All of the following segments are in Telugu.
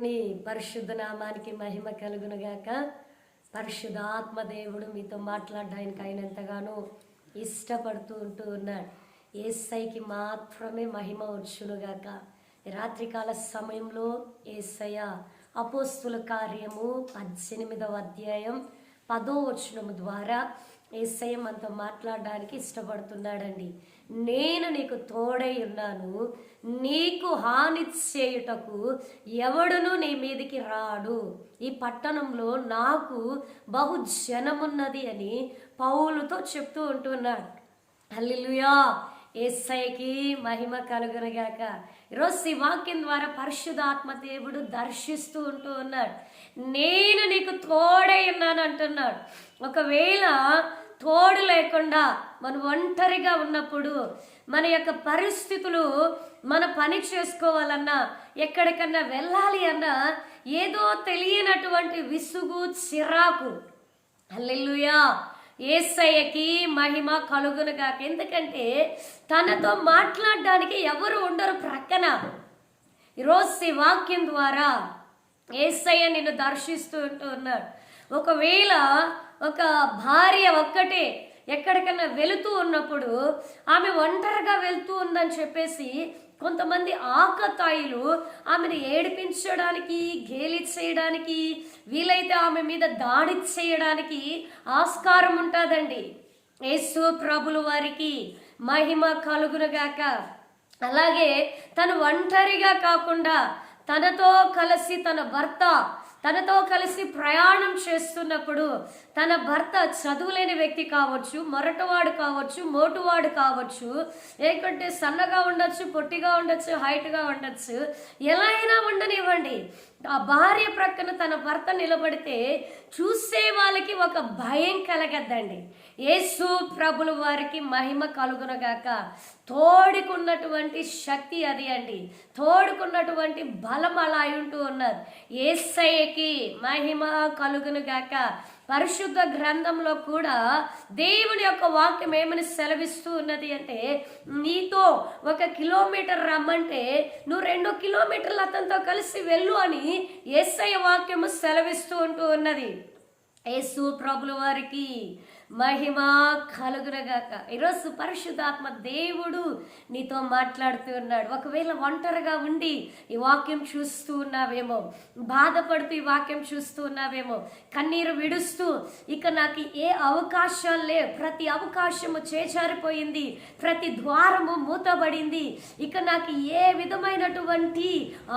నీ పరిశుద్ధ నామానికి మహిమ కలుగునుగాక. పరిశుద్ధాత్మ దేవుడు మీతో మాట్లాడడానికి ఆయన ఎంతగానో ఇష్టపడుతూ ఉంటూ ఉన్నాడు. ఏసైకి మాత్రమే మహిమ వచ్చునుగాక రాత్రికాల సమయంలో ఏసయ్య అపోస్తుల కార్యము పద్దెనిమిదవ అధ్యాయం పదో వచనము ద్వారా ఏసయ్య మనతో మాట్లాడడానికి ఇష్టపడుతున్నాడండి. నేను నీకు తోడై ఉన్నాను. నీకు హాని చేయుటకు ఎవడును నీ మీదికి రాడు. ఈ పట్టణంలో నాకు బహు జనమున్నది అని పౌలుతో చెప్తూ ఉంటున్నాడు. హల్లెలూయా! ఎస్ఐకి మహిమ కలుగునగాక. ఈరోజు ఈ వాక్యం ద్వారా పరిశుధాత్మ దేవుడు దర్శిస్తూ ఉంటూ ఉన్నాడు. నేను నీకు తోడై ఉన్నాను అంటున్నాడు. ఒకవేళ తోడు లేకుండా మనం ఒంటరిగా ఉన్నప్పుడు మన యొక్క పరిస్థితులు మన పని చేసుకోవాలన్నా ఎక్కడికన్నా వెళ్ళాలి అన్నా ఏదో తెలియనటువంటి విసుగు చిరాకు. అల్లెల్లుయా ఏసయ్యకి మహిమ కలుగునుగాక ఎందుకంటే తనతో మాట్లాడడానికి ఎవరు ఉండరు ప్రక్కన. ఈరోజు వాక్యం ద్వారా ఏసయ్య నిన్ను దర్శిస్తూ ఉంటూ ఉన్నాడు. ఒకవేళ ఒక భార్య ఒక్కటే ఎక్కడికైనా వెళుతూ ఉన్నప్పుడు ఆమె ఒంటరిగా వెళ్తూ ఉందని చెప్పేసి కొంతమంది ఆకతాయిలు ఆమెను ఏడిపించడానికి గేలి చేయడానికి వీలైతే ఆమె మీద దాడి చేయడానికి ఆస్కారం ఉంటుందండి. యేసు ప్రభులు వారికి మహిమ కలుగునుగాక. అలాగే తను ఒంటరిగా కాకుండా తనతో కలిసి తన భర్త తనతో కలిసి ప్రయాణం చేస్తున్నప్పుడు తన భర్త చదువులేని వ్యక్తి కావచ్చు మొరటవాడు కావచ్చు మోటువాడు కావచ్చు లేకుంటే సన్నగా ఉండొచ్చు పొట్టిగా ఉండొచ్చు హైట్గా ఉండొచ్చు ఎలా అయినా ఉండనివ్వండి. ఆ భార్య ప్రక్కన తన భర్త నిలబడితే చూసే వాళ్ళకి ఒక భయం కలగద్దండి. యేసు ప్రభులు వారికి మహిమ కలుగునగాక. తోడుకున్నటువంటి శక్తి అది అండి. తోడుకున్నటువంటి బలం అలా ఉంటూ ఉన్నారు ఏసయ్యకి మహిమ కలుగునుగాక. పరిశుద్ధ గ్రంథంలో కూడా దేవుని యొక్క వాక్యం ఏమని సెలవిస్తూ ఉన్నది అంటే నీతో ఒక కిలోమీటర్ రమ్మంటే నువ్వు రెండు కిలోమీటర్లు అతనితో కలిసి వెళ్ళు అని ఎస్ఐ వాక్యము సెలవిస్తూ ఉంటూ ఉన్నది. యేసు ప్రభుల వారికి మహిమ కలుగునగాక. ఈరోజు పరిశుద్ధాత్మ దేవుడు నీతో మాట్లాడుతూ ఉన్నాడు. ఒకవేళ ఒంటరిగా ఉండి ఈ వాక్యం చూస్తూ ఉన్నావేమో బాధపడుతూ ఈ వాక్యం చూస్తూ ఉన్నావేమో కన్నీరు విడుస్తూ ఇక నాకు ఏ అవకాశాలు లేవు ప్రతి అవకాశము చేచారిపోయింది ప్రతి ద్వారము మూతబడింది ఇక నాకు ఏ విధమైనటువంటి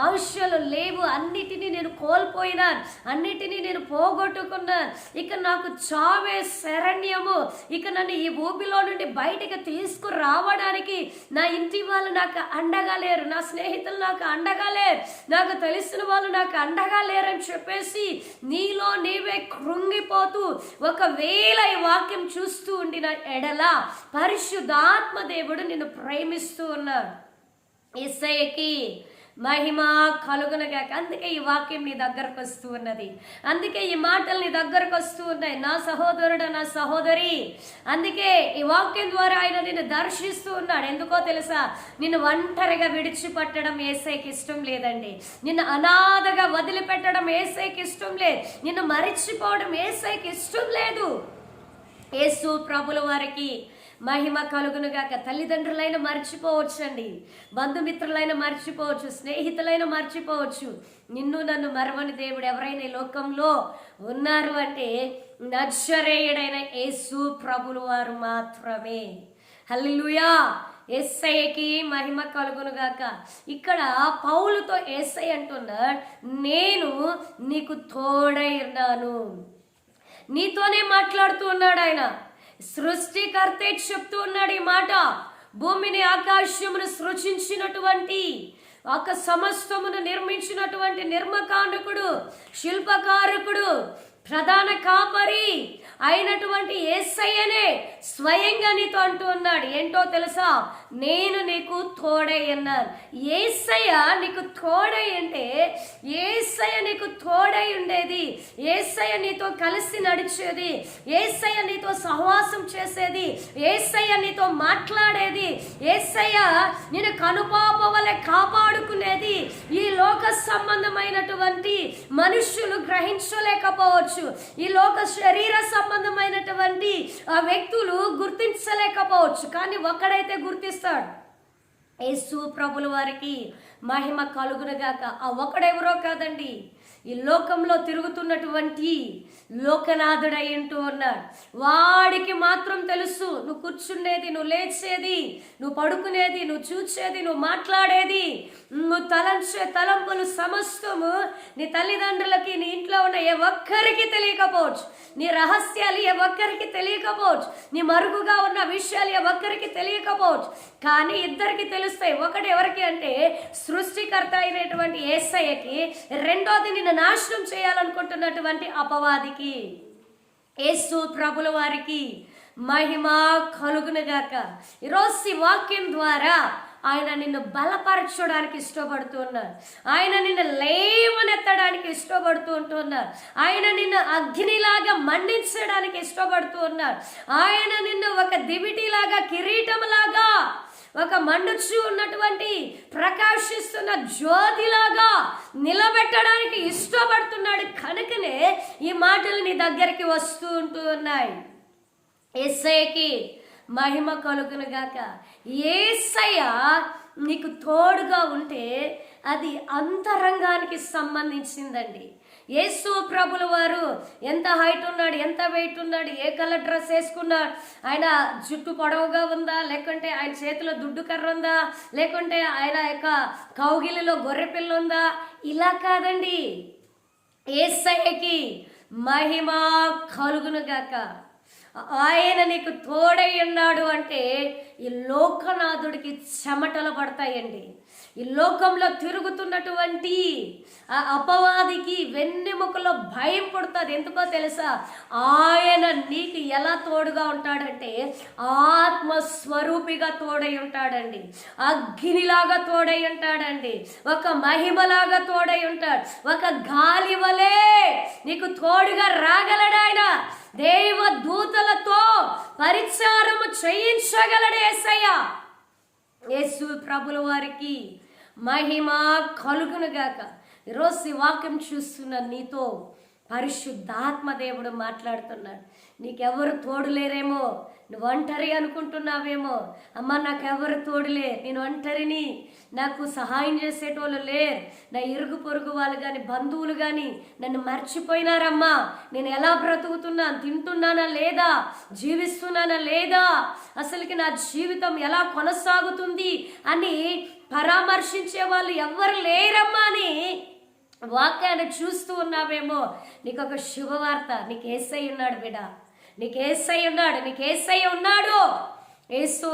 ఆశలు లేవు అన్నిటినీ నేను కోల్పోయినాను అన్నిటినీ నేను పోగొట్టుకున్నాను ఇక నాకు చావే శరణ్యము. ఇక నన్ను ఈ ఊపిలో నుండి బయటికి తీసుకురావడానికి నా ఇంటి వాళ్ళు నాకు అండగా లేరు. నా స్నేహితులు నాకు అండగా లేరు. నాకు తెలిసిన వాళ్ళు నాకు అండగా లేరని చెప్పేసి నీలో నీవే కృంగిపోతూ ఒకవేళ ఈ వాక్యం చూస్తూ ఉండిన ఎడల పరిశుద్ధాత్మ దేవుడు నిన్ను ప్రేమిస్తూ ఉన్నాడు. ఎస్ఐకి మహిమ కలుగునగాక. అందుకే ఈ వాక్యం నీ దగ్గరకు వస్తూ ఉన్నది. అందుకే ఈ మాటలు నీ దగ్గరకు వస్తూ ఉన్నాయి. నా సహోదరుడు నా సహోదరి. అందుకే ఈ వాక్యం ద్వారా ఆయన నిన్ను దర్శిస్తూ ఉన్నాడు. ఎందుకో తెలుసా? నిన్ను ఒంటరిగా విడిచిపెట్టడం ఏసైకి ఇష్టం లేదండి. నిన్ను అనాథగా వదిలిపెట్టడం ఏసైకి ఇష్టం లేదు. నిన్ను మరిచిపోవడం ఏసైకి ఇష్టం లేదు. యేసు ప్రభుల వారికి మహిమ కలుగునుగాక. తల్లిదండ్రులైన మర్చిపోవచ్చండి. బంధుమిత్రులైన మర్చిపోవచ్చు. స్నేహితులైన మర్చిపోవచ్చు. నిన్ను నన్ను మరవని దేవుడు ఎవరైనా లోకంలో ఉన్నారు అంటే నచ్చరేయుడైన యేసు ప్రభులు వారు మాత్రమే. హల్లుయా ఎస్ఐకి మహిమ కలుగునుగాక. ఇక్కడ పౌలుతో ఎస్ఐ అంటున్నాడు నేను నీకు తోడై ఉన్నాను. నీతోనే మాట్లాడుతూ ఉన్నాడు ఆయన. సృష్టికర్తే చెప్తూ ఉన్నాడు ఈ మాట. భూమిని ఆకాశమును సృష్టించినటువంటి ఒక సమస్తమును నిర్మించినటువంటి నిర్మకాండకుడు శిల్పకారకుడు ప్రధాన కాపరి అయినటువంటి ఏసయ్యనే స్వయంగా నీతో అంటూ ఉన్నాడు. ఏంటో తెలుసా? నేను నీకు తోడై అన్నాను ఏసయ్య నీకు తోడై అంటే ఏసయ్య నీకు తోడై ఉండేది. ఏసయ్య నీతో కలిసి నడిచేది. ఏసయ్య నీతో సహవాసం చేసేది. ఏసయ్య నీతో మాట్లాడేది. ఏసయ్య నేను కనుపాప వలె కాపాడుకునేది. ఈ లోక సంబంధమైనటువంటి మనుష్యులు గ్రహించలేకపోవచ్చు. ఈ లోక శరీర సంబంధమైనటువంటి ఆ వ్యక్తులు గుర్తించలేకపోవచ్చు. కానీ ఒక్కడైతే గుర్తిస్తాడు. యేసు ప్రభుల వారికి మహిమ కలుగునగాక. ఆ ఒకడెవరో కాదండి. ఈ లోకంలో తిరుగుతున్నటువంటి లోకనాథుడై ఉంటూ ఉన్నాడు. వాడికి మాత్రం తెలుసు నువ్వు కూర్చునేది నువ్వు లేచేది నువ్వు పడుకునేది నువ్వు చూసేది నువ్వు మాట్లాడేది నువ్వు తలంచే తలంపులు సమస్తము నీ తల్లిదండ్రులకి నీ ఇంట్లో ఉన్న ఏ ఒక్కరికి తెలియకపోవచ్చు. నీ రహస్యాలు ఏ ఒక్కరికి తెలియకపోవచ్చు. నీ మరుగుగా ఉన్న విషయాలు ఏ ఒక్కరికి తెలియకపోవచ్చు. కానీ ఇద్దరికి తెలుస్తాయి. ఒకటి ఎవరికి అంటే సృష్టికర్త అయినటువంటి ఏసయ్యకి రెండోది నిన్న నాశనం చేయాలనుకుంటున్నటువంటి అపవాదికి యేసు ప్రభుల వారికి మహిమ కలుగునుగాక. ఈరోజు ఈ వాక్యం ద్వారా ఆయన నిన్ను బలపరచడానికి ఇష్టపడుతున్నారు ఆయన నిన్ను లేవనెత్తడానికి ఇష్టపడుతూ ఉంటున్నారు ఆయన నిన్ను అగ్నిలాగా మండించడానికి ఇష్టపడుతూ ఉన్నారు. ఆయన నిన్ను ఒక దివిటిలాగా కిరీటంలాగా ఒక మండుచు ఉన్నటువంటి ప్రకాశిస్తున్న జ్యోతిలాగా నిలబెట్టడానికి ఇష్టపడుతున్నాడు. కనుకనే ఈ మాటలు నీ దగ్గరికి వస్తూ ఉంటూ ఉన్నాయి. ఎస్ఐకి మహిమ కలుగును గాక. ఏసయ్య నీకు తోడుగా ఉంటే అది అంతరంగానికి సంబంధించిందండి. యేసు ప్రభుల వారు ఎంత హైట్ ఉన్నాడు ఎంత వెయిట్ ఉన్నాడు ఏ కలర్ డ్రెస్ వేసుకున్నాడు ఆయన జుట్టు పొడవుగా ఉందా లేకుంటే ఆయన చేతిలో దుడ్డు కర్ర ఉందా లేకుంటే ఆయన యొక్క కౌగిలిలో గొర్రె పిల్ల ఉందా? ఇలా కాదండి. ఏసయ్యకి మహిమ కలుగునుగాక. ఆయన నీకు తోడై ఉన్నాడు అంటే ఈ లోకనాథుడికి చెమటలు పడతాయండి. ఈ లోకంలో తిరుగుతున్నటువంటి ఆ అపవాదికి వెన్నెముకలో భయం పుడుతుంది. ఎందుకో తెలుసా? ఆయన నీకు ఎలా తోడుగా ఉంటాడంటే ఆత్మస్వరూపిగా తోడై ఉంటాడండి. అగ్నిలాగా తోడై ఉంటాడండి. ఒక మహిమలాగా తోడై ఉంటాడు. ఒక గాలి వలే నీకు తోడుగా రాగలడాయన దేవ దూతలతో పరిచారము చేయించగలడు యేసయ్య యేసు ప్రభుల వారికి మహిమ కలుగునుగాక ఈరోజు ఈ వాక్యం చూస్తున్న నీతో పరిశుద్ధాత్మ దేవుడు మాట్లాడుతున్నాడు. నీకెవరు తోడు లేరేమో నువ్వు ఒంటరి అనుకుంటున్నావేమో. అమ్మ నాకెవరు తోడులే. నేను ఒంటరిని. నాకు సహాయం చేసేటోళ్ళు లేరు. నా ఇరుగు పొరుగు వాళ్ళు కానీ బంధువులు కానీ నన్ను మర్చిపోయినారమ్మా. నేను ఎలా బ్రతుకుతున్నాను? తింటున్నానా లేదా? జీవిస్తున్నానా లేదా? అసలుకి నా జీవితం ఎలా కొనసాగుతుంది అని పరామర్శించే వాళ్ళు ఎవ్వరు లేరమ్మా అని వాక్యాన్ని చూస్తూ ఉన్నావేమో. నీకు ఒక శుభవార్త. నీకు ఏసై ఉన్నాడు బిడ. నీకు ఏసై ఉన్నాడు నీకు ఏసై ఉన్నాడు. ఏసు